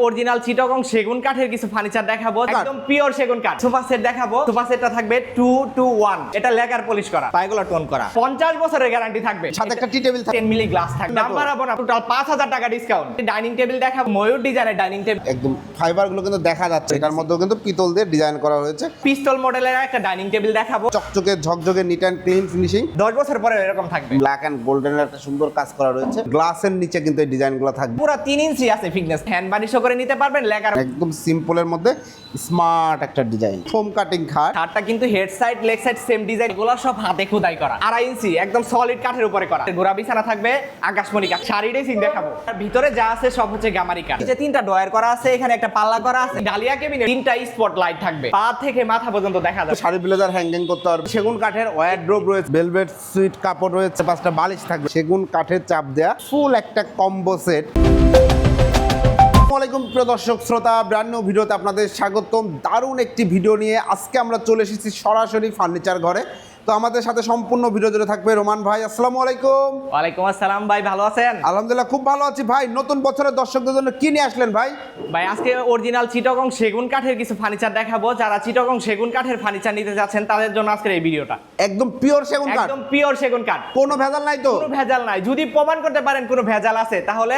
Original Chittagong সেগুন কাঠের কিছু ফার্নিচার দেখাবো। একদম পিওর সেগুন কাঠ। সোফা সেট দেখাবো। সোফা সেটটা থাকবে টু টু ওয়ান এটা লেকার পলিশ করা। পায়গুলো টোন করা। পঞ্চাশ বছরের গ্যারান্টি থাকবে। সাথে একটা টি টেবিল থাকে টেন মিলি গ্লাস থাকবে। দাম বাড়াবো না টোটাল পাঁচ হাজার টাকা ডিসকাউন্ট ডাইনিং টেবিল দেখাবো। ময়ূর ডিজাইনের ডাইনিং টেবিল একদম ফাইবারগুলো কিন্তু দেখা যাচ্ছে। এটার মধ্যেও কিন্তু পিতল দিয়ে ডিজাইন করা হয়েছে। পিস্তল মডেলের একটা ডাইনিং টেবিল দেখাবো। চকচকে ঝকঝকে নিট অ্যান্ড ক্লিন ফিনিশিং দশ বছর পরে এরকম থাকবে। ব্ল্যাক অ্যান্ড গোল্ডেনের একটা সুন্দর কাজ করা রয়েছে। গ্লাসের নিচে কিন্তু এই ডিজাইনগুলো থাকবে। পুরো তিন ইঞ্চি আছে ফিটনেস হ্যান্ড বানিশও করে নিতে পারবেন লেকার একদম সিম্পলের মধ্যে স্মার্ট একটা ডিজাইন। ফোম কাটিং খাট। কাঠটা কিন্তু head side leg side same design. এগুলো সব হাতে খোদাই করা। আড়াই ইঞ্চি একদম সলিড কাঠের উপরে করা। গোড়া বিছানা থাকবে আকাশমণি কাঠ শাড়ি ড্রেসিং দেখাবো। আর ভিতরে যা আছে সব হচ্ছে গামারি কাঠ। নিচে তিনটা ডয়ার করা আছে এখানে একটা পাল্লা করা আছে। ডালিয়া কেবিনে তিনটা স্পট লাইট থাকবে। পা থেকে মাথা পর্যন্ত দেখা যাবে। শাড়ি ব্লেজার হ্যাঙ্গিং করতে পারবে সেগুন কাঠের ওয়ারড্রোব রয়েছে। ভেলভেট সুইট কাপড় রয়েছে। পাঁচটা বালিশ থাকবে। সেগুন কাঠের চাপ দেয়া। ফুল একটা কম্বো সেট আসসালামাইকুম প্রিয় দর্শক শ্রোতা ব্র্যান্ড নিউ ভিডিওতে আপনাদের স্বাগতম। দারুণ একটি ভিডিও নিয়ে আজকে আমরা চলে এসেছি সরাসরি ফার্নিচার ঘরে। তো আমাদের সাথে সম্পূর্ণ ভিডিও জুড়ে থাকবে রোমান ভাই আসসালামু আলাইকুম। ওয়ালাইকুম আসসালাম ভাই ভালো আছেন? আলহামদুলিল্লাহ খুব ভালো আছি ভাই। নতুন বছরের দর্শকদের জন্য কি নিয়ে আসলেন ভাই? ভাই আজকে অরিজিনাল চিটগং সেগুন কাঠের কিছু ফার্নিচার দেখাবো। যারা চিটগং সেগুন কাঠের ফার্নিচার নিতে যাচ্ছেন তাদের জন্য আজকের এই ভিডিওটা। একদম পিওর সেগুন কাঠ? একদম পিওর সেগুন কাঠ। কোনো ভেজাল নাই তো? কোনো ভেজাল নাই। যদি প্রমাণ করতে পারেন কোনো ভেজাল আছে তাহলে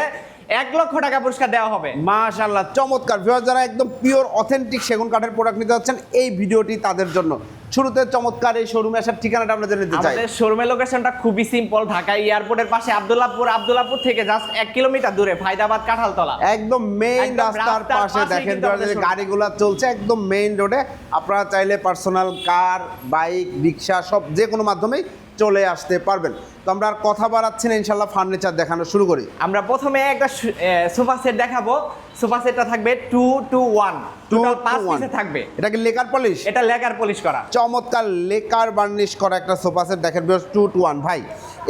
এক লক্ষ টাকা পুরস্কার দেওয়া হবে। মাশাল্লাহ চমৎকার। ভিউয়ার যারা একদম পিওর অথেন্টিক সেগুন কাঠের প্রোডাক্ট নিতে যাচ্ছেন এই ভিডিওটি তাদের জন্য। শুরুতে চমৎকার এই শোরুমে আসার ঠিকানাটা আমরা জেনে নিতে চাই। আমাদের শোরুমের লোকেশনটা খুবই সিম্পল ঢাকা এয়ারপোর্টের পাশে আব্দুল্লাহপুর আব্দুল্লাহপুর থেকে জাস্ট এক কিলোমিটার দূরে ফায়দাবাদ কাঁঠালতলা। একদম মেইন রাস্তার রাস্তার পাশে দেখেন যে গাড়িগুলো চলছে একদম মেইন রোডে আপনারা চাইলে পার্সোনাল কার বাইক রিক্সা সব যে কোনো মাধ্যমেই চলে আসতে পারবেন। তো আমরা আর কথা বাড়াচ্ছি না ইনশাল্লাহ ফার্নিচার দেখানো শুরু করি। আমরা প্রথমে একটা সোফা সেট দেখাবো। সোফা সেটটা থাকবে টু টু ওয়ান। টোটাল পাঁচ পিসে থাকবে। এটা কি লেকার পলিশ? এটা লেকার পলিশ করা। চমৎকার লেকার বার্নিশ করা একটা সোফা সেট দেখেন টু টু ওয়ান। ভাই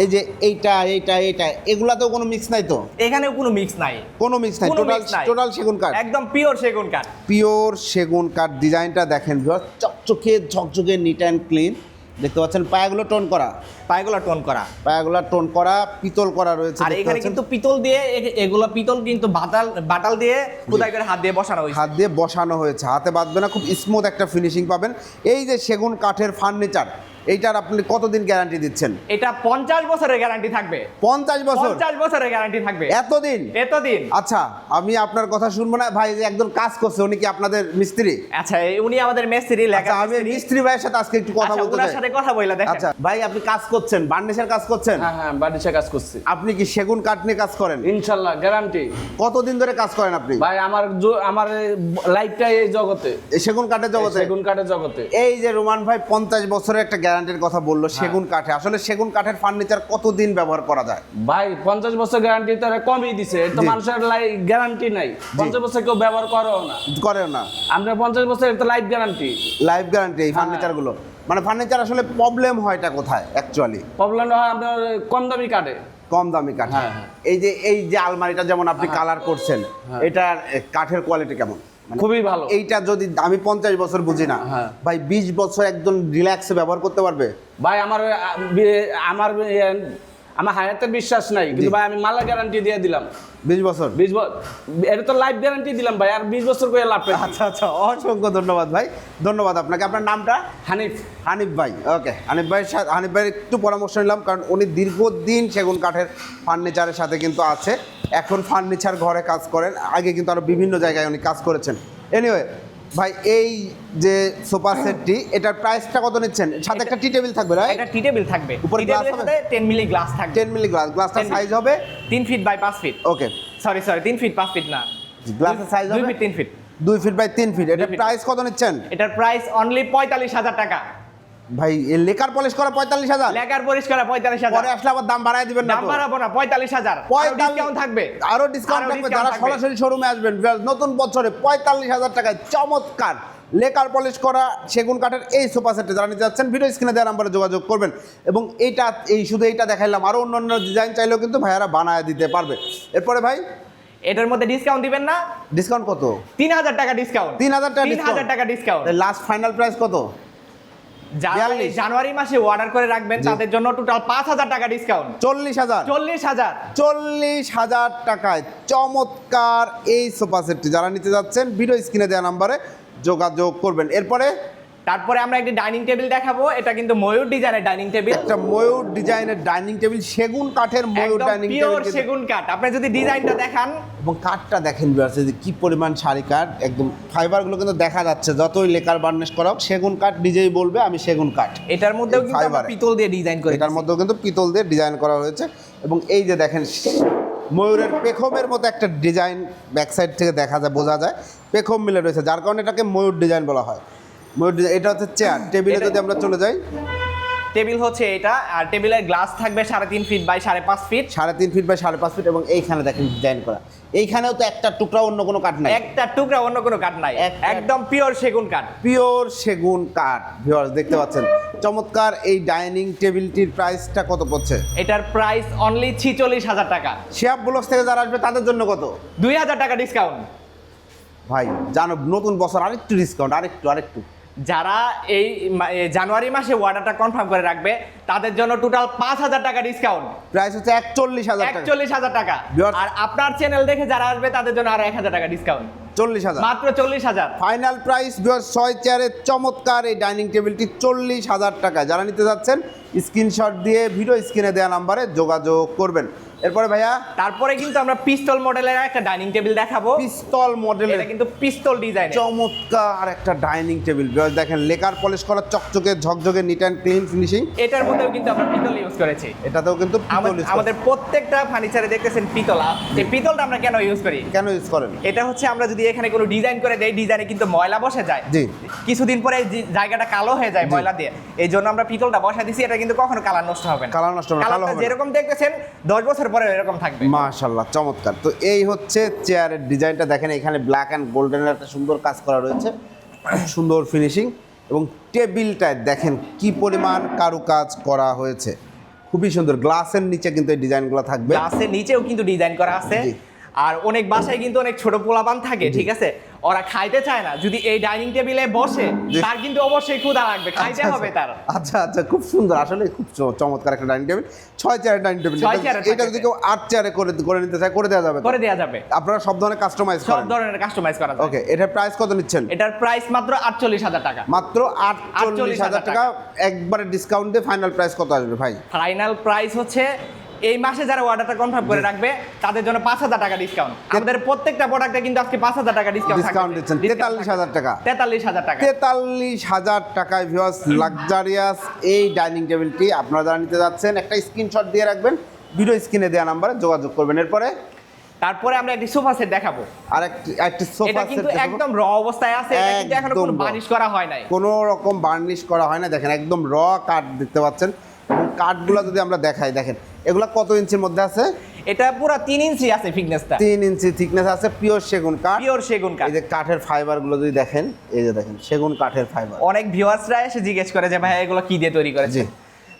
এই যে এইটা এইটা এইটা এগুলাতেও কোনো মিক্স নাই তো? এখানেও কোনো মিক্স নাই। কোনো মিক্স নাই। টোটাল টোটাল সেগুন কাঠ? একদম পিওর সেগুন কাঠ। পিওর সেগুন কাঠ। ডিজাইনটা দেখেন চকচকে ঝকঝকে নিট অ্যান্ড ক্লিন দেখতে পাচ্ছেন পায়াগুলো টোন করা। পায়াগুলো টোন করা। পায়াগুলো টোন করা পিতল করা রয়েছে আর এখানে কিন্তু পিতল দিয়ে এগুলো পিতল কিন্তু বাতাল বাটাল দিয়ে খোদাই করে হাত দিয়ে বসানো হয়েছে। হাত দিয়ে বসানো হয়েছে। হাতে বাঁধবে না খুব স্মুথ একটা ফিনিশিং পাবেন। এই যে সেগুন কাঠের ফার্নিচার এইটার আপনি কতদিন গ্যারান্টি দিচ্ছেন? এটা পঞ্চাশ বছরের গ্যারান্টি থাকবে। পঞ্চাশ বছর? পঞ্চাশ বছরের গ্যারান্টি থাকবে। এতদিন? এতদিন। আচ্ছা আমি আপনার কথা শুনব না। ভাই যে একজন কাজ করছে উনি কি আপনাদের মিস্ত্রি? আচ্ছা উনি আমাদের মেস্ত্রি লেখা আচ্ছা আমি মিস্ত্রি। ভাইয়ের সাথে আজকে একটু কথা বলতে ওনার চাই। সাথে কথা বইলা দেখেন। আচ্ছা ভাই আপনি কাজ করছেন বার্নিশের কাজ করছেন? হ্যাঁ হ্যাঁ বাড়িতে কাজ করছি। আপনি কি সেগুন কাঠ নিয়ে কাজ করেন? ইনশাল্লাহ গ্যারান্টি কতদিন ধরে কাজ করেন আপনি? ভাই আমার আমার লাইফটাই এই জগতে। এই সেগুন কাঠের জগতে? সেগুন কাঠের জগতে। এই যে রোমান ভাই পঞ্চাশ বছরের একটা গ্যারান্টির কথা বলল সেগুন কাঠে। আসলে সেগুন কাঠের ফার্নিচার কতদিন ব্যবহার করা যায়? ভাই পঞ্চাশ বছর গ্যারান্টি তারা কমই দিছে। তো। মানুষের গ্যারান্টি নাই। পঞ্চাশ বছর কেউ ব্যবহার করেও না। করেও না। আমরা পঞ্চাশ বছর তো লাইফ গ্যারান্টি লাইফ গ্যারান্টি এই ফার্নিচারগুলো। মানে ফার্নিচার আসলে প্রবলেম হয়টা কোথায় অ্যাকচুয়ালি প্রবলেম হয় আপনার কম দামি কাটে কম দামি কাঠ। হ্যাঁ, হ্যাঁ। এই যে এই যে আলমারিটা যেমন আপনি কালার করছেন হ্যাঁ। এটার কাঠের কোয়ালিটি কেমন? মানে খুবই ভালো এইটা যদি আমি পঞ্চাশ বছর বুঝি না হ্যাঁ। ভাই বিশ বছর একদম রিল্যাক্সে ব্যবহার করতে পারবে ভাই আমার আমার আমার হায়াতের বিশ্বাস নাই কিন্তু ভাই আমি মালা গ্যারান্টি দিয়ে দিলাম। বিশ বছর। বিশ বছর এটা তো লাইফ গ্যারান্টি দিলাম ভাই আর বিশ বছর করে লাভ। আচ্ছা আচ্ছা অসংখ্য ধন্যবাদ ভাই। ধন্যবাদ আপনাকে। আপনার নামটা? হানিফ। হানিফ ভাই ওকে। হানিফ ভাইয়ের সাথে হানিফ ভাইয়ের একটু পরামর্শ নিলাম কারণ উনি দীর্ঘদিন সেগুন কাঠের ফার্নিচারের সাথে কিন্তু আছে। এখন ফার্নিচার ঘরে কাজ করেন। আগে কিন্তু আরও বিভিন্ন জায়গায় উনি কাজ করেছেন। এনিওয়ে ভাই এই যে সোফা সেটটি এটার প্রাইসটা কত নিচ্ছেন? সাথে একটা টি টেবিল থাকবে রাইট একটা টি টেবিল থাকবে। উপরে গ্লাস হবে? 10 মিলি গ্লাস থাকবে। 10 মিলি গ্লাস গ্লাসটা সাইজ হবে? 3 feet by 5 feet okay sorry sorry 3 feet 5 feet না। গ্লাসের সাইজ হবে? 2 feet 3 feet 2 feet by 3 feet এটা প্রাইস কত নিচ্ছেন? এটার প্রাইস অনলি পঁয়তাল্লিশ হাজার টাকা। ভাই এ লেকার পলিশ করা পঁয়তাল্লিশ হাজার। লেকার পরিষ্কার পঁয়তাল্লিশ হাজার। পরে আসলে আবার দাম বাড়ায় দিবেন না দাম বাড়াবো না পঁয়তাল্লিশ হাজার। ডিসকাউন্ট থাকবে। আরও ডিসকাউন্ট থাকবে। যারা সরাসরি শোরুমে আসবেন নতুন বছরে পঁয়তাল্লিশ হাজার টাকায় চমৎকার লেকার পলিশ করা সেগুন কাঠের এই সোফা সেটে যারা নিতে যাচ্ছেন ভিডিও স্ক্রিনে দেওয়া নাম্বারে যোগাযোগ করবেন। এবং এইটা এই শুধু এইটা দেখাইলাম আরও অন্য অন্য ডিজাইন চাইলেও কিন্তু ভাইয়ারা বানায় দিতে পারবে। এরপরে ভাই? এটার মধ্যে ডিসকাউন্ট দিবেন না। ডিসকাউন্ট কত? তিন হাজার টাকা ডিসকাউন্ট তিন হাজার টাকা তিন হাজার টাকা ডিসকাউন্ট লাস্ট ফাইনাল প্রাইস কত? জানুয়ারি মাসে অর্ডার করে রাখবেন তাদের জন্য টোটাল পাঁচ হাজার টাকা ডিসকাউন্ট চল্লিশ হাজার। চল্লিশ হাজার। চল্লিশ হাজার টাকায় চমৎকার এই সোফা সেটটি যারা নিতে যাচ্ছেন ভিডিও স্ক্রিনে দেওয়া নাম্বারে যোগাযোগ করবেন। এরপরে তারপরে আমরা একটি ডাইনিং টেবিল দেখাবো। এটা কিন্তু ময়ূর ডিজাইনের ডাইনিং টেবিল একটা ময়ূর ডিজাইনের ডাইনিং টেবিল সেগুন কাঠের ময়ূর ডাইনিং পিওর টেবিল সেগুন কাঠ। আপনি যদি ডিজাইনটা দেখান। এবং কাঠটা দেখেন বিয়ার্স যে কি পরিমাণ শাড়ি কাঠ। একদম ফাইবারগুলো কিন্তু দেখা যাচ্ছে যতই লেকার বার্নিশ করা হোক সেগুন কাঠ নিজেই বলবে আমি সেগুন কাঠ। এটার মধ্যেও কিন্তু পিতল দিয়ে ডিজাইন করে এটার মধ্যেও কিন্তু পিতল দিয়ে ডিজাইন করা হয়েছে। এবং এই যে দেখেন ময়ূরের পেখমের মতো একটা ডিজাইন ব্যাক সাইড থেকে দেখা যায় বোঝা যায়। পেখম মিলে রয়েছে যার কারণে এটাকে ময়ূর ডিজাইন বলা হয়। এটা হচ্ছে চেয়ার টেবিলে যদি আমরা চলে যাই। টেবিল হচ্ছে এটা আর টেবিলের গ্লাস থাকবে সাড়ে তিন ফিট বাই সাড়ে পাঁচ ফিট সাড়ে তিন ফিট বাই সাড়ে পাঁচ ফিট এবং এইখানে দেখেন ডিজাইন করা। এইখানেও তো একটা টুকরা অন্য কোনো কাঠ নাই। একটা টুকরা অন্য কোনো কাঠ নাই। একদম পিওর সেগুন কাঠ। পিওর সেগুন কাঠ ভিউয়ার্স দেখতে পাচ্ছেন? চমৎকার এই ডাইনিং টেবিলটির প্রাইসটা কত পড়ছে? এটার প্রাইস অনলি ছিচল্লিশ হাজার টাকা। শিয়াব ব্লগস থেকে যারা আসবে তাদের জন্য কত? দুই হাজার টাকা ডিসকাউন্ট ভাই জানো নতুন বছর আরেকটু ডিসকাউন্ট আরেকটু আরেকটু। যারা এই জানুয়ারি মাসে অর্ডারটা কনফার্ম করে রাখবে তাদের জন্য টোটাল পাঁচ হাজার টাকা ডিসকাউন্ট প্রাইস হচ্ছে একচল্লিশ হাজার একচল্লিশ হাজার টাকা। আর আপনার চ্যানেল দেখে যারা আসবে তাদের জন্য আরও এক হাজার টাকা ডিসকাউন্ট চল্লিশ হাজার। মাত্র চল্লিশ হাজার। ফাইনাল প্রাইস ভিউয়ার্স ছয় চেয়ারের চমৎকার এই ডাইনিং টেবিলটি চল্লিশ হাজার টাকা। যারা নিতে যাচ্ছেন স্ক্রিনশট দিয়ে ভিডিও স্ক্রিনে দেওয়া নাম্বারে যোগাযোগ করবেন। এরপরে ভাইয়া? তারপরে কিন্তু আমরা পিস্তল মডেলের একটা ডাইনিং টেবিল দেখাবো। পিস্তল মডেলের এটা কিন্তু পিস্তল ডিজাইন চমৎকার একটা ডাইনিং টেবিল। দেখেন লেকার পলিশ করা চকচকে ঝকঝকে নিট অ্যান্ড ক্লিন ফিনিশিং এটার মধ্যেও কিন্তু আমরা পিতল ইউজ করেছি। এটাতেও কিন্তু পিতল আমাদের- আমাদের প্রত্যেকটা ফার্নিচারে দেখতেছেন পিতলা। এই পিতলটা আমরা কেন ইউজ করি? কেন ইউজ করেন? এটা হচ্ছে আমরা যদি এখানে কোনো ডিজাইন করে দেই ডিজাইনে কিন্তু ময়লা বসে যায়। জি। কিছুদিন পরে জায়গাটা কালো হয়ে যায় ময়লা দিয়ে। এই জন্য আমরা পিতলটা বসা দিছি এটা কিন্তু কখনো কালার নষ্ট হবে না। কালার নষ্ট হবে না, কালো হবে না। যেরকম দেখতেছেন দশ বছর পরে এরকম থাকবে। মাশাল্লাহ চমৎকার। তো এই হচ্ছে চেয়ারের ডিজাইনটা। দেখেন এখানে ব্ল্যাক অ্যান্ড গোল্ডেনের একটা সুন্দর কাজ করা রয়েছে। সুন্দর ফিনিশিং এবং টেবিলটায় দেখেন কি পরিমাণ কারুকাজ করা হয়েছে। খুবই সুন্দর। গ্লাসের নিচে কিন্তু এই ডিজাইনগুলো থাকবে। গ্লাসের নিচেও কিন্তু ডিজাইন করা আছে। আর অনেক বাসায় কিন্তু অনেক ছোট পোলাপান থাকে ঠিক আছে? ওরা খাইতে চায় না। যদি এই ডাইনিং টেবিলে বসে তার কিন্তু অবশ্যই ক্ষুধা লাগবে খাইতে আচ্ছা, হবে তার। আচ্ছা আচ্ছা খুব সুন্দর। আসলে খুব চমৎকার একটা ডাইনিং টেবিল। ছয় চেয়ারের ডাইনিং টেবিল। এটা যদি কেউ আট চেয়ারে করে করে নিতে চায় করে দেওয়া যাবে করে দেওয়া যাবে। আপনারা সব ধরনের কাস্টমাইজ সব ধরনের কাস্টমাইজ করা ওকে এটার প্রাইস কত নিচ্ছেন? এটার প্রাইস মাত্র আটচল্লিশ হাজার টাকা। মাত্র আটচল্লিশ হাজার টাকা। একবারে ডিসকাউন্ট দিয়ে ফাইনাল প্রাইস কত আসবে ভাই? ফাইনাল প্রাইস হচ্ছে এই মাসে যারা অর্ডারটা কনফার্ম করে রাখবে তাদের জন্য পাঁচ হাজার টাকা ডিসকাউন্ট আমাদের প্রত্যেকটা প্রোডাক্টে কিন্তু আজকে পাঁচ হাজার টাকা ডিসকাউন্ট ডিসকাউন্ট দিচ্ছেন। তেতাল্লিশ হাজার টাকা। তেতাল্লিশ হাজার টাকা। তেতাল্লিশ হাজার টাকায় ভিউয়ার্স লাক্সারিয়াস এই ডাইনিং টেবিলটি আপনারা যারা নিতে যাচ্ছেন একটা স্ক্রিনশট দিয়ে রাখবেন ভিডিও স্ক্রিনে দেওয়া নাম্বারে যোগাযোগ করবেন। এরপরে? তারপরে আমরা একটি সোফা সেট দেখাবো। আর একটি সোফা এটা সেট কিন্তু একদম র অবস্থায় আছে এটা কিন্তু এখনও কোনো। বানিশ করা হয় নাই। কোনো রকম বার্নিশ করা হয় না দেখেন একদম র কাঠ দেখতে পাচ্ছেন। কাঠগুলো যদি আমরা দেখাই দেখেন এগুলা কত ইঞ্চির মধ্যে আছে? এটা পুরো তিন ইঞ্চি আছে ফিটনেসটা তিন ইঞ্চি থিকনেস আছে পিওর সেগুন কাঠ। পিওর সেগুন কাঠ। এই যে কাঠের ফাইবারগুলো যদি দেখেন এই যে দেখেন সেগুন কাঠের ফাইবার অনেক ভিউয়ার্সরা এসে জিজ্ঞেস করে যে ভাই এগুলো কি দিয়ে তৈরি করেছে জি।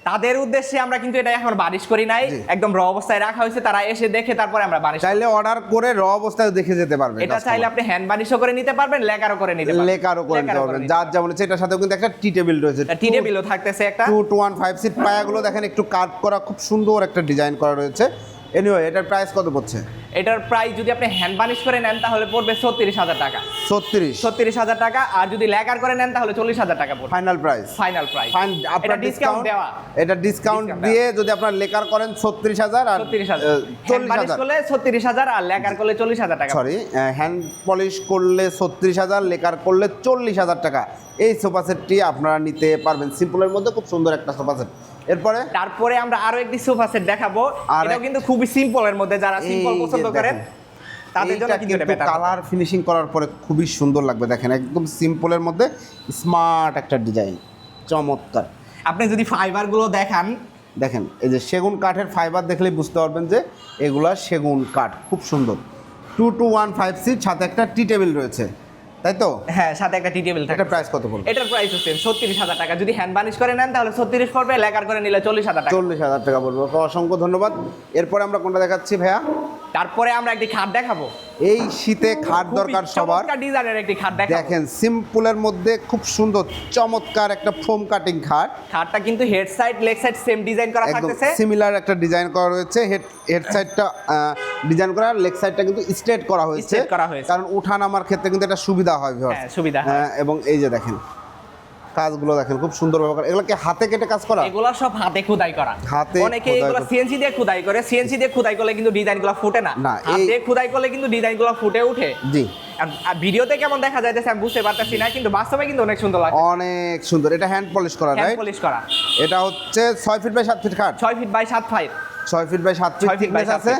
তাদের উদ্দেশ্যে আমরা কিন্তু এটা এখন বারিশ করি নাই। একদম র অবস্থায় রাখা হয়েছে তারা এসে দেখে তারপরে আমরা বারিশ চাইলে অর্ডার করে র অবস্থায় দেখে যেতে পারবেন এটা চাইলে আপনি হ্যান্ড বানিশও করে নিতে পারবেন লেকারও করে নিতে পারবেন। লেকারও করে নিতে পারবেন। যার যেমন ইচ্ছে এটার সাথেও কিন্তু একটা টি টেবিল রয়েছে। টি টেবিলও থাকতেছে একটা। Two two one five seat পায়াগুলো দেখেন একটু কাট করা খুব সুন্দর একটা ডিজাইন করা রয়েছে। এনিওয়ে এটার প্রাইস কত পড়ছে? এটার প্রাইস যদি আপনি হ্যান্ড বানিশ করে নেন তাহলে পড়বে ছত্রিশ হাজার টাকা। ছত্রিশ। ছত্রিশ হাজার টাকা আর যদি লেকার করে নেন তাহলে চল্লিশ হাজার টাকা পড়বে। ফাইনাল প্রাইস ফাইনাল প্রাইস এটা আপনার ডিসকাউন্ট দেওয়া। এটা ডিসকাউন্ট দিয়ে যদি আপনার লেকার করেন ছত্রিশ হাজার আর ছত্রিশ হাজার। হ্যান্ড বানিশ করলে ছত্রিশ হাজার আর লেকার করলে চল্লিশ হাজার টাকা সরি হ্যান্ড পলিশ করলে ছত্রিশ হাজার লেকার করলে চল্লিশ হাজার টাকা। এই সোফা সেটটি আপনারা নিতে পারবেন। সিম্পলের মধ্যে খুব সুন্দর একটা সোফা সেট এরপরে? তারপরে আমরা আরও একটি সোফা সেট দেখাবো। আর এটাও কিন্তু খুবই সিম্পলের মধ্যে যারা সিম্পল যে পছন্দ করেন তাদের জন্য কিন্তু এটা কালার ফিনিশিং করার পরে খুবই সুন্দর লাগবে দেখেন একদম সিম্পলের মধ্যে স্মার্ট একটা ডিজাইন চমৎকার। আপনি যদি ফাইবারগুলো দেখান। দেখেন এই যে সেগুন কাঠের ফাইবার দেখলেই বুঝতে পারবেন যে এগুলা সেগুন কাঠ খুব সুন্দর। Two two one five seat সাথে একটা টি টেবিল রয়েছে তাই তো? হ্যাঁ সাথে একটা টি টেবিল এটা প্রাইস কত পড়বে? এটার প্রাইস হচ্ছে ছত্রিশ হাজার টাকা। যদি হ্যান্ড বানিশ করে নেন তাহলে ছত্রিশ পড়বে লেকার করে নিলে চল্লিশ হাজার টাকা। চল্লিশ হাজার টাকা বলব অসংখ্য ধন্যবাদ। এরপরে আমরা কোনটা দেখাচ্ছি ভাইয়া? তারপরে আমরা একটি খাট দেখাবো। এই শীতে খাট দরকার সবার। ডিজাইনের একটি খাট দেখেন সিম্পলের মধ্যে খুব সুন্দর চমৎকার একটা ফোম কাটিং খাট। খাটটা কিন্তু head side leg side same design করা থাকতেছে। সিমিলার একটা ডিজাইন করা রয়েছে হেড হেড সাইডটা ডিজাইন করা লেগ সাইডটা কিন্তু স্ট্রেট করা হয়েছে। করা হয়েছে। কারণ উঠা নামার ক্ষেত্রে কিন্তু এটা সুবিধা হয় হ্যাঁ, সুবিধা হ্যাঁ, এবং এই যে দেখেন কাজগুলো দেখেন খুব সুন্দর ব্যবহার এগুলো কি হাতে কেটে কাজ করা? এগুলা সব হাতে খোদাই করা। হাতে অনেকে এগুলো সিএনসি দিয়ে খোদাই করে। সিএনসি দিয়ে খোদাই করলে কিন্তু ডিজাইনগুলো ফুটে না। হাতে খোদাই করলে কিন্তু ডিজাইনগুলো ফুটে ওঠে জি। আর- ভিডিওতে কেমন দেখা যাইতেছে আমি বুঝতে পারতেছি না কিন্তু বাস্তবে কিন্তু অনেক সুন্দর লাগে। অনেক সুন্দর। এটা হ্যান্ড পলিশ করা হ্যান্ড রাইট পলিশ করা। এটা হচ্ছে ছয় ফিট বাই সাত ফিট কাট ছয় ফিট বাই সাত ফাইট ছয় ফিট বাই সাত ফিট ছয় feet by আছে।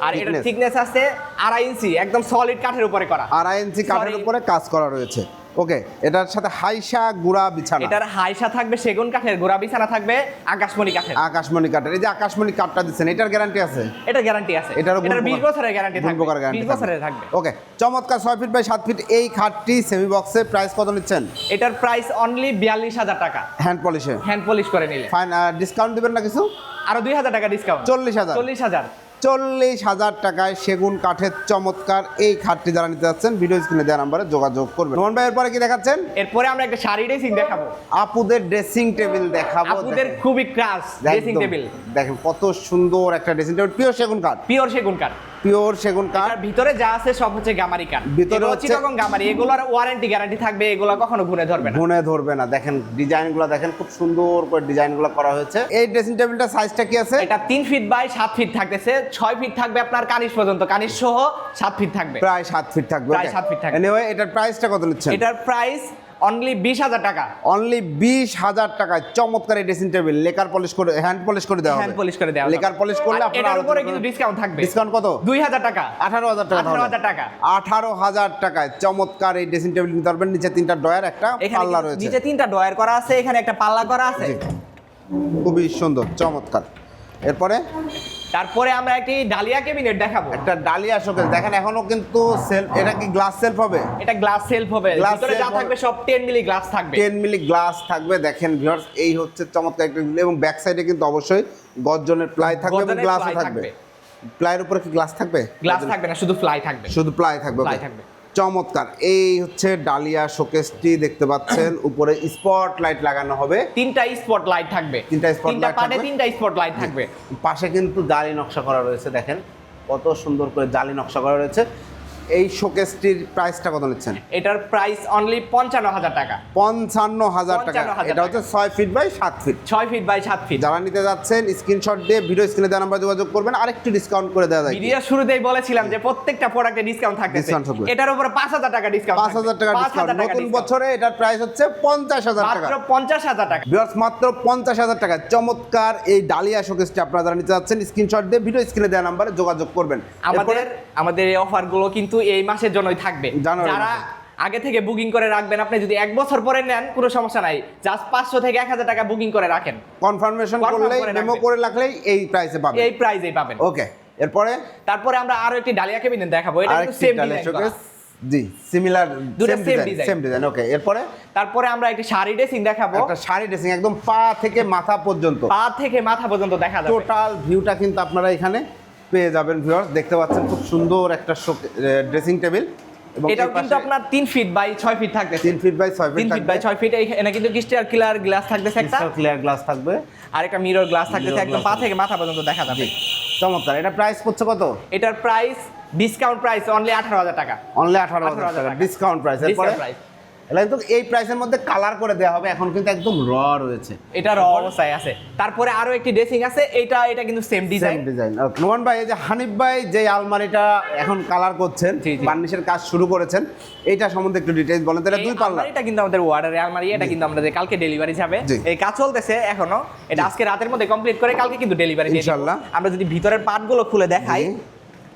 আর এটা। থিকনেস আছে আড়াই ইঞ্চি একদম সলিড কাঠের উপরে করা। আড়াই ইঞ্চি কাঠের উপরে কাজ করা রয়েছে। ওকে এটার সাথে হাইসা গুড়া বিছানা। এটার হাইসা থাকবে সেগুন কাঠের গোড়া বিছানা থাকবে আকাশমণি কাঠের। আকাশমণি কাঠের এই যে আকাশমণি কাঠটা দিচ্ছেন এটার গ্যারান্টি আছে? এটার গ্যারান্টি আছে। এটার 20 বছরের গ্যারান্টি থাকবে। 20 বছরের থাকবে। ওকে চমৎকার ছয় ফিট বাই সাত ফিট এই খাটটি সেমি বক্সে প্রাইস কত নিচ্ছেন? এটার প্রাইস অনলি বিয়াল্লিশ হাজার টাকা। হ্যান্ড পলিশে হ্যান্ড পলিশ করে নিলে। ফাইন ডিসকাউন্ট দিবেন না কিছু? আরও দুই হাজার টাকা ডিসকাউন্ট চল্লিশ হাজার। চল্লিশ হাজার টাকায় সেগুন কাঠের চমৎকার এই খাটটি যারা নিতে যাচ্ছেন ভিডিও স্ক্রিনে দেওয়া নাম্বারে যোগাযোগ করবেন। মোহন ভাই এরপরে কি দেখাচ্ছেন? এরপরে আমরা একটা শাড়ি ড্রেসিং দেখাবো। আপুদের ড্রেসিং টেবিল দেখাবো আপুদের খুবই ক্রাস ড্রেসিং টেবিল দেখেন কত সুন্দর একটা ড্রেসিং টেবিল পিওর সেগুন কাঠ। পিওর সেগুন কাঠ। পিওর সেগুন কাঠ। ভিতরে যা আছে সব হচ্ছে গামারি কাঠ। ভিতরে হচ্ছে- চিটাগং গামারি এগুলোর ওয়ারেন্টি গ্যারান্টি থাকবে এগুলো কখনো ঘুরে ধরবে না। গুনে ধরবে না। দেখেন ডিজাইনগুলো দেখেন খুব সুন্দর করে ডিজাইনগুলো করা হয়েছে। এই ড্রেসিং টেবিলটা সাইজটা কি আছে? এটা তিন ফিট বাই সাত ফিট থাকতেছে। ছয় ফিট থাকবে আপনার কানিশ পর্যন্ত। কানিশ সহ সাত ফিট থাকবে। প্রায় সাত ফিট থাকবে প্রায় সাত ফিট থাকবে। এনিওয়ে এটার প্রাইসটা কত নিচ্ছেন? এটার প্রাইস অনলি বিশ হাজার টাকা। অনলি বিশ হাজার টাকায় চমৎকার এই ড্রেসিং টেবিল লেকার পলিশ করে হ্যান্ড পলিশ করে দেওয়া হ্যান্ড পলিশ করে দেওয়া লেকার পলিশ করলে আপনারা উপরে কিন্তু ডিসকাউন্ট থাকবে। ডিসকাউন্ট কত? দুই হাজার টাকা। আঠারো হাজার টাকা আঠারো হাজার টাকা। আঠারো হাজার টাকায় চমৎকার এই ড্রেসিং টেবিল নিতে পারবেন। নিচে তিনটা ডয়ার একটা পাল্লা রয়েছে। নিচে তিনটা ডয়ার করা আছে এখানে একটা পাল্লা করা আছে। খুবই সুন্দর চমৎকার। এরপরে তারপরে আমরা একটি ডালিয়া ক্যাবিনেট দেখাবো। একটা ডালিয়া শোকেস। দেখেন এখনও কিন্তু সেলফ এটা কি গ্লাস সেলফ হবে? এটা গ্লাস সেলফ হবে। ভিতরে যা থাকবে সব 10 মিলি গ্লাস থাকবে। 10 মিলি গ্লাস থাকবে। দেখেন ভিউয়ার্স এই হচ্ছে চমৎকার একটা এবং ব্যাক সাইডে কিন্তু অবশ্যই গর্জনের প্লাই থাকবে এবং গ্লাসও থাকবে। থাকবে। প্লাইয়ের উপরে কি গ্লাস থাকবে? গ্লাস থাকবে না শুধু প্লাই থাকবে। শুধু প্লাই থাকবে প্লাই থাকবে। চমৎকার। এই হচ্ছে ডালিয়া শোকেসটি দেখতে পাচ্ছেন। উপরে স্পট লাইট লাগানো হবে। তিনটা স্পট লাইট থাকবে। তিনটা স্পট লাইট থাকবে। তিনটা স্পট লাইট থাকবে। পাশে কিন্তু জালি নকশা করা রয়েছে দেখেন। কত সুন্দর করে জালি নকশা করা রয়েছে। এই শোকেসটির প্রাইসটা কত নিচ্ছেন? এটার প্রাইস অনলি পঞ্চান্ন হাজার টাকা। পঞ্চান্ন হাজার টাকা। এটা হচ্ছে ছয় ফিট বাই সাত ফিট ছয় ফিট বাই সাত ফিট যারা নিতে যাচ্ছেন স্ক্রিনশট দিয়ে ভিডিও স্ক্রিনে দেওয়া নাম্বার যোগাযোগ করবেন। আরেকটু ডিসকাউন্ট করে দেওয়া যায় ভিডিও শুরুতেই বলেছিলাম যে প্রত্যেকটা প্রোডাক্টে ডিসকাউন্ট থাকবে। এটার উপরে পাঁচ হাজার টাকা ডিসকাউন্ট পাঁচ হাজার টাকা ডিসকাউন্ট নতুন বছরে এটার প্রাইস হচ্ছে পঞ্চাশ হাজার টাকা। মাত্র পঞ্চাশ হাজার টাকা। বিয়ার্স মাত্র পঞ্চাশ হাজার টাকা। চমৎকার এই ডালিয়া শোকেসটি আপনারা যারা নিতে যাচ্ছেন স্ক্রিনশট দিয়ে ভিডিও স্ক্রিনে দেওয়া নাম্বারে যোগাযোগ করবেন। আমাদের আমাদের এই অফারগুলো কিন্তু এই মাসের জন্যই থাকবে। যারা আগে থেকে বুকিং করে রাখবেন আপনি যদি এক বছর পরে নেন কোনো সমস্যা নাই। জাস্ট পাঁচশো থেকে এক হাজার টাকা বুকিং করে রাখেন। কনফার্মেশন Confirm করলেই করে মেমো করে রাখলেই এই প্রাইসে পাবেন। এই প্রাইজেই পাবেন। ওকে এরপরে? তারপরে আমরা আরও একটি ডালিয়া কেবিনেট দেখাবো। এটা কিন্তু সেম ডিজাইন জি সিমিলার দুটো same design same design okay এরপরে? তারপরে আমরা একটি শাড়ি ড্রেসিং দেখাবো। একটা শাড়ি ড্রেসিং একদম পা থেকে মাথা পর্যন্ত। পা থেকে মাথা পর্যন্ত দেখা যাবে। টোটাল ভিউটা কিন্তু আপনারা এখানে পেয়ে যাবেন ভিউয়ার্স দেখতে পাচ্ছেন খুব সুন্দর একটা ড্রেসিং টেবিল এটাও কিন্তু আপনার তিন ফিট বাই ছয় ফিট থাকবে তিন ফিট বাই ছয় ফিট ফিট বাই ছয় ফিট এখানে কিন্তু ক্রিস্টাল ক্লিয়ার গ্লাস থাকতেছে একটা। ক্লিয়ার গ্লাস থাকবে। আর একটা মিরর গ্লাস Mirror একদম পা থেকে মাথা পর্যন্ত দেখা যাবে। চমৎকার। এটা প্রাইস পড়ছে কত? এটার প্রাইস ডিসকাউন্ট প্রাইস অনলি আঠারো হাজার টাকা। অনলি আঠারো হাজার 18,000 টাকা। ডিসকাউন্ট প্রাইস এরপরে। এটা কিন্তু এই প্রাইসের মধ্যে কালার করে দেওয়া হবে। এখন কিন্তু একদম র রয়েছে। এটা র অবস্থায় আছে। তারপরে আরও একটি ড্রেসিং আছে। এটা এটা কিন্তু সেম ডিজাইন ডিজাইন নোমান ভাই এই যে হানিফ ভাই যে আলমারিটা এখন কালার করছেন। বার্নিশের কাজ শুরু করেছেন এইটা সম্বন্ধে একটু ডিটেইলস বলেন তাহলে দুই পাল্লা। এটা কিন্তু আমাদের ওয়ার্ডারে আলমারি এটা কিন্তু আমাদের কালকে ডেলিভারি যাবে। এই কাজ চলতেছে এখনও। এটা আজকে রাতের মধ্যে কমপ্লিট করে কালকে কিন্তু ডেলিভারি ইনশাআল্লাহ। আমরা যদি ভিতরের পার্টগুলো খুলে দেখাই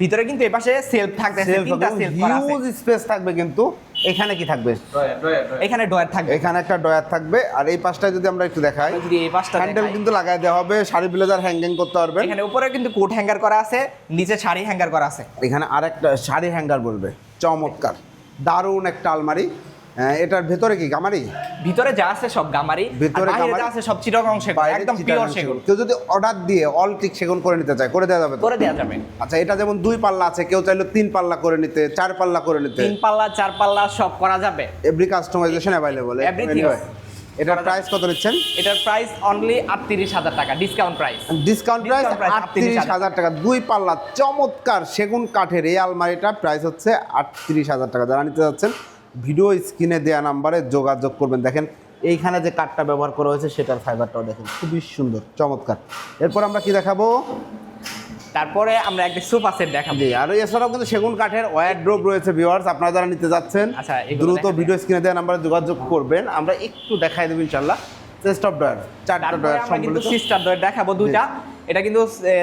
ভিতরে কিন্তু এপাশে সেলফ থাকবে সেলফ সেলফ হিউজ স্পেস থাকবে কিন্তু। এখানে কি থাকবে? এখানে ডয়ার থাকবে। এখানে একটা ডয়ার থাকবে। আর এই পাশটা যদি আমরা একটু দেখাই যদি এই পাশটা হ্যান্ডেল কিন্তু লাগাই দেওয়া হবে শাড়ি ব্লেজার হ্যাঙ্গিং করতে পারবে এখানে উপরে কিন্তু কোট হ্যাঙ্গার করা আছে নিচে শাড়ি হ্যাঙ্গার করা আছে। এখানে আরেকটা শাড়ি হ্যাঙ্গার বলবে চমৎকার দারুণ একটা আলমারি। এটার ভেতরে কি গামারি? ভিতরে যা আছে সব গামারি ভিতরে যা আছে সব চিটাগং সেগুন একদম পিওর সেগুন। কেউ যদি অর্ডার দিয়ে অল টিক সেগুন করে নিতে চায় করে দেওয়া যাবে করে দেওয়া যাবে। আচ্ছা এটা যেমন দুই পাল্লা আছে কেউ চাইলে তিন পাল্লা করে নিতে চার পাল্লা করে নিতে। তিন পাল্লা চার পাল্লা সব করা যাবে। এভরি কাস্টমাইজেশন অ্যাভেলেবল is- এটার প্রাইস কত নিচ্ছেন? এটার প্রাইস অনলি আটত্রিশ হাজার টাকা ডিসকাউন্ট প্রাইস ডিসকাউন্ট প্রাইস আটত্রিশ হাজার টাকা। দুই পাল্লা চমৎকার সেগুন কাঠের এই আলমারিটা প্রাইস হচ্ছে আটত্রিশ হাজার টাকা। যারা নিতে যাচ্ছেন ভিডিও স্ক্রিনে দেওয়া নাম্বারে যোগাযোগ করবেন। দেখেন এইখানে যে কাঠটা ব্যবহার করা হয়েছে সেটার ফাইবারটাও দেখেন খুবই সুন্দর চমৎকার। এরপর আমরা কি দেখাবো? তারপরে আমরা একটা সোফা সেট দেখাবো। জি আর এছাড়াও কিন্তু সেগুন কাঠের ওয়ার ড্রপ রয়েছে ভিউয়ার্স আপনারা যারা নিতে যাচ্ছেন আচ্ছা, দ্রুত ভিডিও স্ক্রিনে দেওয়া নাম্বারে যোগাযোগ করবেন। আমরা একটু দেখাই দেবো ইনশাল্লাহ চেস্ট অফ ডয়ার চারটা ডয়ার সম্বলিত। সিস্টার ডয়ের দেখাবো দুইটা। এটা কিন্তু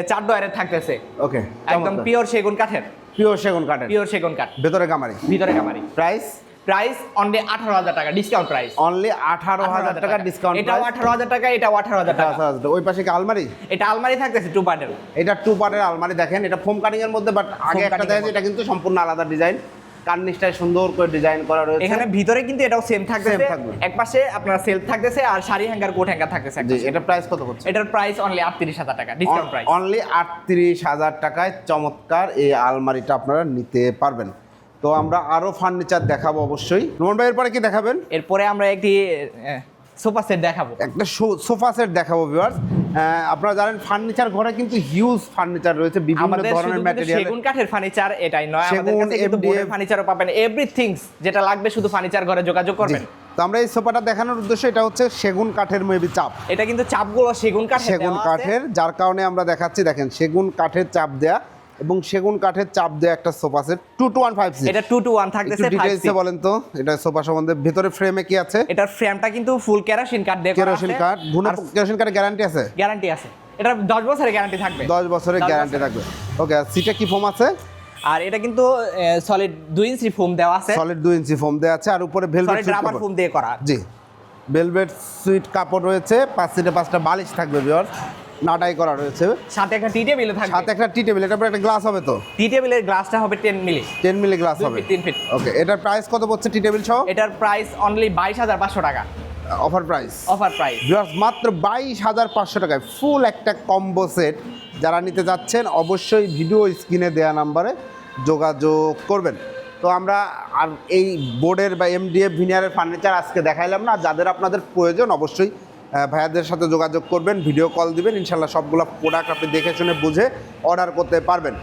চার ডয়ারের থাকতেছে। ওকে একদম পিওর সেগুন কাঠের। পিওর সেগুন কাঠের। পিওর সেগুন কাঠ। ভেতরে কামারি ভিতরে গামারি। প্রাইস প্রাইস অনলি আঠারো হাজার টাকা ডিসকাউন্ট প্রাইস অনলি আঠারো হাজার টাকা ডিসকাউন্ট এটাও আঠারো হাজার টাকা এটাও আঠারো হাজার টাকা। ওই পাশে কি আলমারি? এটা আলমারি থাকতেছে টু পার্টের এটা টু পার্টের আলমারি দেখেন এটা ফোম কাটিং এর মধ্যে বাট আগে একটা দেখেন এটা কিন্তু সম্পূর্ণ আলাদা ডিজাইন কার্নিশটায় সুন্দর করে ডিজাইন করা রয়েছে। এখানে ভিতরে কিন্তু এটাও সেম থাকতেছে। Same থাকবে। এক পাশে আপনার সেলফ থাকতেছে আর শাড়ি হ্যাঙ্গার কোট হ্যাঙ্গার থাকতেছে জি এটা প্রাইস কত হচ্ছে? এটার প্রাইস অনলি আটত্রিশ হাজার টাকা ডিসকাউন্ট প্রাইস অনলি আটত্রিশ হাজার টাকায় চমৎকার এই আলমারিটা আপনারা নিতে পারবেন। তো আমরা আরও ফার্নিচার দেখাবো অবশ্যই। রোমন ভাই এরপরে কি দেখাবেন? এরপরে আমরা একটি সোফা সেট দেখাবো। একটা সোফা সেট দেখাবো ভিউয়ার্স আপনারা জানেন ফার্নিচার ঘরে কিন্তু হিউজ ফার্নিচার রয়েছে বিভিন্ন ধরনের ম্যাটেরিয়াল সেগুন কাঠের ফার্নিচার এটাই নয় আমাদের কাছে কিন্তু বোর্ডের ফার্নিচারও পাবেন। এভরিথিংস যেটা লাগবে শুধু ফার্নিচার ঘরে যোগাযোগ করবেন। তো আমরা এই সোফাটা দেখানোর উদ্দেশ্য এটা হচ্ছে সেগুন কাঠের মেবি চাপ। এটা কিন্তু চাপগুলো সেগুন কাঠের সেগুন কাঠের যার কারণে আমরা দেখাচ্ছি দেখেন সেগুন কাঠের চাপ দেয়া। এবং সেগুন কাঠের চাপ দেয়া একটা sofa set two two one five এটা টু টু ওয়ান থাকতেছে ডিটেলসে। বলেন তো এটা সোফা সম্বন্ধে ভেতরে ফ্রেমে কি আছে? এটার ফ্রেমটা কিন্তু ফুল কেরোসিন কাঠ দিয়ে কেরোসিন কাঠ ভুনা কেরোসিন কাঠের গ্যারান্টি আছে? গ্যারান্টি আছে। এটা দশ বছরের গ্যারান্টি থাকবে। দশ বছরের গ্যারান্টি থাকবে। ওকে সিটে কি ফোম আছে? আর এটা কিন্তু সলিড দুই ইঞ্চি ফোম দেওয়া আছে। সলিড দুই ইঞ্চি ফোম দেওয়া আছে আর উপরে ভেলভেট সলিড রাবার ফোম দিয়ে করা। জি। ভেলভেট সুইট কাপড় রয়েছে পাঁচ সিটে পাঁচটা বালিশ থাকবে বিয়ার নাটাই করা রয়েছে। সাথে একটা টি টেবিল থাকবে। সাথে একটা টি টেবিল এটা পরে একটা গ্লাস হবে তো? টি টেবিলের গ্লাসটা হবে ten milli ten milli glass হবে। feet, ফিট ওকে এটার প্রাইস কত পড়ছে টি টেবিল সহ? এটার প্রাইস অনলি বাইশ হাজার পাঁচশো টাকা। Offer price offer price viewers মাত্র বাইশ হাজার পাঁচশো টাকায় ফুল একটা কম্বো সেট যারা নিতে যাচ্ছেন অবশ্যই ভিডিও স্ক্রিনে দেওয়া নাম্বারে যোগাযোগ করবেন। তো আমরা আর এই বোর্ডের বা এমডিএফ ভিনিয়ারের ফার্নিচার আজকে দেখাইলাম না। যাদের আপনাদের প্রয়োজন অবশ্যই ভাইয়াদের সাথে যোগাযোগ করবেন ভিডিও কল দিবেন ইনশাল্লাহ সবগুলো প্রোডাক্ট আপনি দেখে শুনে বুঝে অর্ডার করতে পারবেন।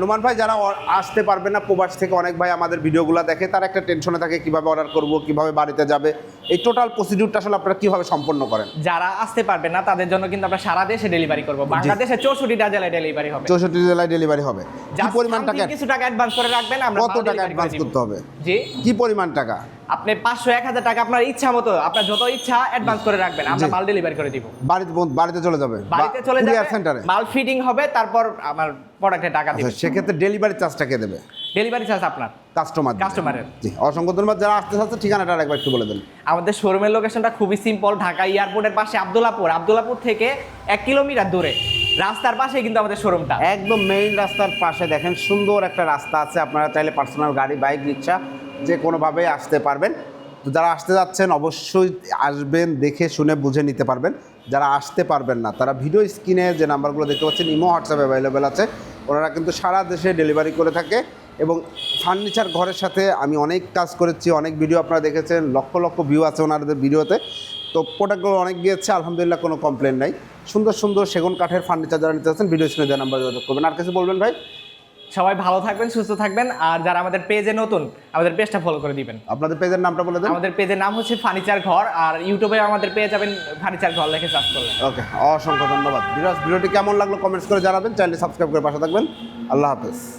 নুমান ভাই যারা আসতে পারবে না প্রবাস থেকে অনেক ভাই আমাদের ভিডিওগুলো দেখে তারা একটা টেনশনে থাকে কীভাবে অর্ডার করব কীভাবে বাড়িতে যাবে এই টোটাল প্রসিডিউরটা আসলে আপনারা কীভাবে সম্পন্ন করেন? যারা আসতে পারবে না তাদের জন্য কিন্তু আমরা সারা দেশে ডেলিভারি করব। বাংলাদেশে চৌষট্টিটা জেলায় ডেলিভারি হবে। চৌষট্টি জেলায় ডেলিভারি হবে। কি পরিমাণ টাকা? কিছু টাকা অ্যাডভান্স করে রাখবেন আমরা কত টাকা অ্যাডভান্স করতে হবে? জি। কি পরিমাণ টাকা? আপনি পাঁচশো এক হাজার টাকা আপনার ইচ্ছা মতো আপনার যত ইচ্ছা অ্যাডভান্স করে রাখবেন আমরা মাল ডেলিভারি করে দিব। বাড়িতে বাড়িতে চলে যাবে। বাড়িতে চলে যাবে সেন্টারে মাল ফিটিং হবে তারপর আমার প্রোডাক্টে টাকা আচ্ছা দিবে। সেক্ষেত্রে ডেলিভারি চার্জটা কে দেবে? ডেলিভারি চার্জ আপনার। কাস্টমার কাস্টমারের জি অসংখ্য ধন্যবাদ। যারা আসতে চাচ্ছে ঠিকানাটা একবার একটু বলে দেন। আমাদের শোরুমের লোকেশনটা খুবই সিম্পল ঢাকা এয়ারপোর্টের পাশে আব্দুল্লাপুর। আব্দুল্লাপুর থেকে এক কিলোমিটার দূরে। রাস্তার পাশে কিন্তু আমাদের শোরুমটা একদম মেইন রাস্তার পাশে দেখেন সুন্দর একটা রাস্তা আছে। আপনারা চাইলে পার্সোনাল গাড়ি বাইক রিক্সা যে কোনোভাবে আসতে পারবেন। তো যারা আসতে যাচ্ছেন, অবশ্যই আসবেন, দেখে শুনে বুঝে নিতে পারবেন। যারা আসতে পারবেন না, তারা ভিডিও স্ক্রিনে যে নাম্বারগুলো দেখতে পাচ্ছেন, ইমো, হোয়াটসঅ্যাপ অ্যাভেলেবেল আছে। ওনারা কিন্তু সারা দেশে ডেলিভারি করে থাকে এবং ফার্নিচার ঘরের সাথে আমি অনেক কাজ করেছি, অনেক ভিডিও আপনারা দেখেছেন, লক্ষ লক্ষ ভিউ আছে ওনাদের ভিডিওতে তো প্রোডাক্টগুলো অনেক গিয়েছে, আলহামদুলিল্লাহ কোনো কমপ্লেন নাই। সুন্দর সুন্দর সেগুন কাঠের ফার্নিচার যারা নিতে চাচ্ছেন ভিডিও স্ক্রিনে দেওয়া নাম্বার যোগাযোগ করবেন। আর কিছু বলবেন ভাই? সবাই ভালো থাকবেন সুস্থ থাকবেন আর যারা আমাদের পেজে নতুন আমাদের পেজটা ফলো করে দিবেন। আপনাদের পেজের নামটা বলে দেন। আমাদের পেজের নাম হচ্ছে ফার্নিচার ঘর আর ইউটিউবে আমাদের পেয়ে যাবেন ফার্নিচার ঘর লিখে সার্চ করলে ওকে অসংখ্য ধন্যবাদ। ভিডিওটি কেমন লাগল কমেন্টস করে জানাবেন চ্যানেলটি সাবস্ক্রাইব করে পাশে থাকবেন। আল্লাহ হাফেজ।